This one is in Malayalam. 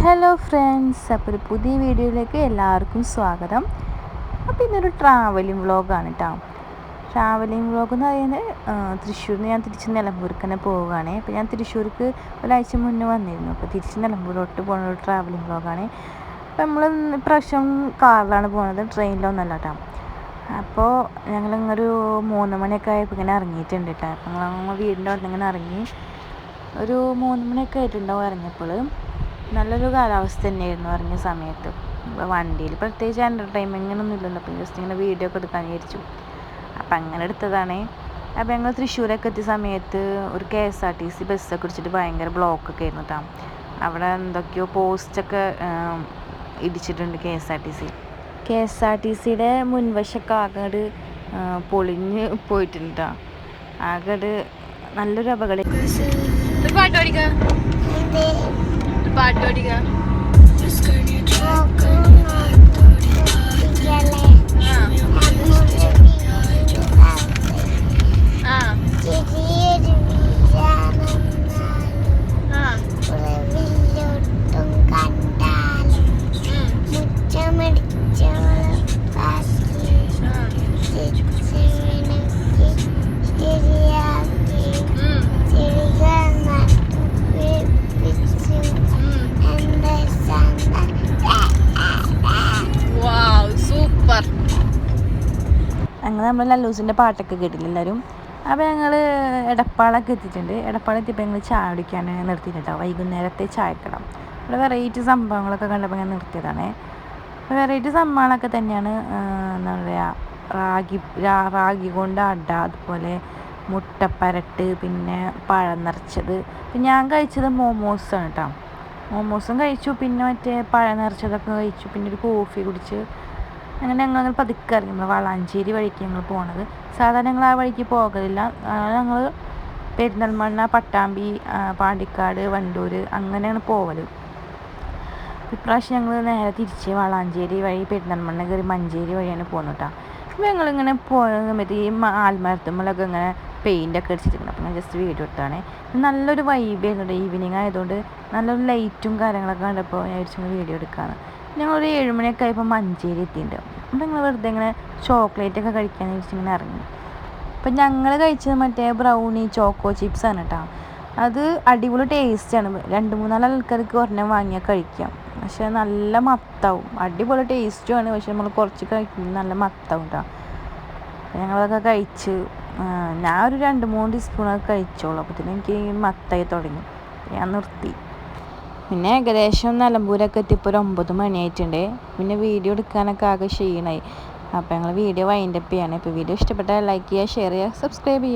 ഹലോ ഫ്രണ്ട്സ് അപ്പോൾ ഒരു പുതിയ വീഡിയോയിലേക്ക് എല്ലാവർക്കും സ്വാഗതം. അപ്പോൾ ഇന്നൊരു ട്രാവലിംഗ് വ്ളോഗാണ് കേട്ടോ ട്രാവലിംഗ് വ്ളോഗ് എന്ന് പറയുന്നത് തൃശ്ശൂരിൽ നിന്ന് ഞാൻ തിരിച്ച് നിലമ്പൂർക്ക് തന്നെ പോവുകയാണ്. അപ്പോൾ ഞാൻ തൃശ്ശൂർക്ക് ഒരാഴ്ച മുന്നേ വന്നിരുന്നു. അപ്പോൾ തിരിച്ച് നിലമ്പൂരോട്ട് പോകുന്ന ഒരു ട്രാവലിംഗ് വ്ളോഗാണ് അപ്പോൾ നമ്മൾ ഇപ്രാവശ്യം കാറിലാണ് പോകുന്നത് ട്രെയിനിലൊന്നല്ല കേട്ടോ അപ്പോൾ ഞങ്ങളിങ്ങൊരു മൂന്ന് മണിയൊക്കെ ആയപ്പോൾ ഇങ്ങനെ ഇറങ്ങിയിട്ടുണ്ട് കേട്ടോ അപ്പോൾ ഞങ്ങൾ വീടിന്റെ അവിടെ ഇങ്ങനെ ഇറങ്ങി ഒരു മൂന്ന് മണിയൊക്കെ ആയിട്ടുണ്ടാവും ഇറങ്ങിയപ്പോൾ നല്ലൊരു കാലാവസ്ഥ തന്നെയായിരുന്നു ഇറങ്ങിയ സമയത്ത്. വണ്ടിയിൽ പ്രത്യേകിച്ച് എന്റർടൈൻമെന്റിനൊന്നും ഇല്ലല്ലോ. അപ്പോൾ ജസ്റ്റ് ഇങ്ങനെ വീഡിയോ ഒക്കെ എടുക്കാൻ വിചാരിച്ചു. അപ്പം അങ്ങനെ എടുത്തതാണ്. അപ്പോൾ ഞങ്ങൾ തൃശ്ശൂരൊക്കെ എത്തിയ സമയത്ത് ഒരു K S R T C ബസ്സൊക്കെ പിടിച്ചിട്ട് ഭയങ്കര ബ്ലോക്കൊക്കെ ആയിരുന്നു കേട്ടോ അവിടെ എന്തൊക്കെയോ പോസ്റ്റൊക്കെ ഇടിച്ചിട്ടുണ്ട് K S R T C. K S R T സിയുടെ മുൻവശമൊക്കെ ആകട് പൊളിഞ്ഞ് പോയിട്ടുണ്ട് കേട്ടോ ആകട് നല്ലൊരു അപകടം പാട്ട് അങ്ങനെ നമ്മൾ ലല്ലൂസിന്റെ പാട്ടൊക്കെ കേട്ടില്ല എല്ലാവരും അപ്പോൾ ഞങ്ങൾ എടപ്പാളൊക്കെ എത്തിയിട്ടുണ്ട്. എടപ്പാളം എത്തിയപ്പോൾ ഞങ്ങൾ ചായ കുടിക്കാൻ നിർത്തിയിട്ടോ വൈകുന്നേരത്തെ ചായക്കടം. അവിടെ വെറൈറ്റി സംഭവങ്ങളൊക്കെ കണ്ടപ്പോൾ ഞാൻ നിർത്തിയതാണ്. വെറൈറ്റി സംഭവങ്ങളൊക്കെ തന്നെയാണ് എന്താ പറയുക റാഗി റാഗി കൊണ്ട് അട അതുപോലെ മുട്ടപ്പരട്ട് പിന്നെ പഴം നിറച്ചത്. പിന്നെ ഞാൻ കഴിച്ചത് മോമോസാണ് കേട്ടോ മോമോസും കഴിച്ചു. പിന്നെ മറ്റേ പഴം നിറച്ചതൊക്കെ കഴിച്ചു. പിന്നെ ഒരു കോഫി കുടിച്ച് അങ്ങനെ ഞങ്ങൾ പതുക്കെ ഇറങ്ങി. നമ്മൾ വളാഞ്ചേരി വഴിക്ക് ഞങ്ങൾ പോണത്. സാധാരണ ഞങ്ങൾ ആ വഴിക്ക് പോകലില്ല. ഞങ്ങൾ പെരിന്തൽമണ്ണ പട്ടാമ്പി പാണ്ടിക്കാട് വണ്ടൂർ അങ്ങനെയാണ് പോവൽ. ഇപ്രാവശ്യം ഞങ്ങൾ നേരെ തിരിച്ച് വളാഞ്ചേരി വഴി പെരിന്തൽമണ്ണ കയറി മഞ്ചേരി വഴിയാണ് പോകുന്നത് കേട്ടോ അപ്പോൾ ഞങ്ങളിങ്ങനെ പോയ സമയത്ത് ഈ ആൽമരത്തുമ്പോഴൊക്കെ ഇങ്ങനെ പെയിന്റ് ഒക്കെ അടിച്ചിട്ടുണ്ട് അപ്പോൾ ഞാൻ ജസ്റ്റ് വീഡിയോ എടുത്താണ്. നല്ലൊരു വൈബ് ആയിരുന്നു ഈവനിങ് ആയതുകൊണ്ട്. നല്ലൊരു ലൈറ്റും കാര്യങ്ങളൊക്കെ കണ്ടപ്പോൾ ഞാൻ വിചാരിച്ചു വീഡിയോ എടുക്കാണ് ഞങ്ങളൊരു ഏഴുമണിയൊക്കെ ആയപ്പോൾ മഞ്ചേരി എത്തിയിട്ടുണ്ട് അപ്പോൾ ഞങ്ങൾ വെറുതെ ഇങ്ങനെ ചോക്ലേറ്റ് ഒക്കെ കഴിക്കാൻ വിളിച്ചിങ്ങനെ ഇറങ്ങി. അപ്പം ഞങ്ങൾ കഴിച്ചത് മറ്റേ ബ്രൗണി ചോക്കോ ചിപ്സ് ആണ് കേട്ടോ അത് അടിപൊളി ടേസ്റ്റാണ് രണ്ട് മൂന്നാൽ ആൾക്കാർക്ക് ഒരെണ്ണം വാങ്ങിയാൽ കഴിക്കാം. പക്ഷെ നല്ല മത്താവും. അടിപൊളി ടേസ്റ്റുമാണ് പക്ഷെ നമ്മൾ കുറച്ച് കഴിക്കുമ്പോൾ നല്ല മത്താവും കേട്ടോ ഞങ്ങളതൊക്കെ കഴിച്ച് ഞാൻ ഒരു രണ്ട് മൂന്ന് ടീസ്പൂണൊക്കെ കഴിച്ചോളൂ. അപ്പോഴത്തേനും എനിക്ക് മത്തായി തുടങ്ങി. ഞാൻ നിർത്തി. പിന്നെ ഏകദേശം നിലമ്പൂരൊക്കെ എത്തിയപ്പോൾ ഒരു ഒമ്പത് മണിയായിട്ടുണ്ട്. പിന്നെ വീഡിയോ എടുക്കാനൊക്കെ ആകെ ക്ഷീണമായി അപ്പോൾ ഞങ്ങൾ വീഡിയോ വൈൻഡപ്പ് ചെയ്യാണ്. ഇപ്പോൾ വീഡിയോ ഇഷ്ടപ്പെട്ടാൽ ലൈക്ക് ചെയ്യുക ഷെയർ ചെയ്യുക സബ്സ്ക്രൈബ് ചെയ്യുക.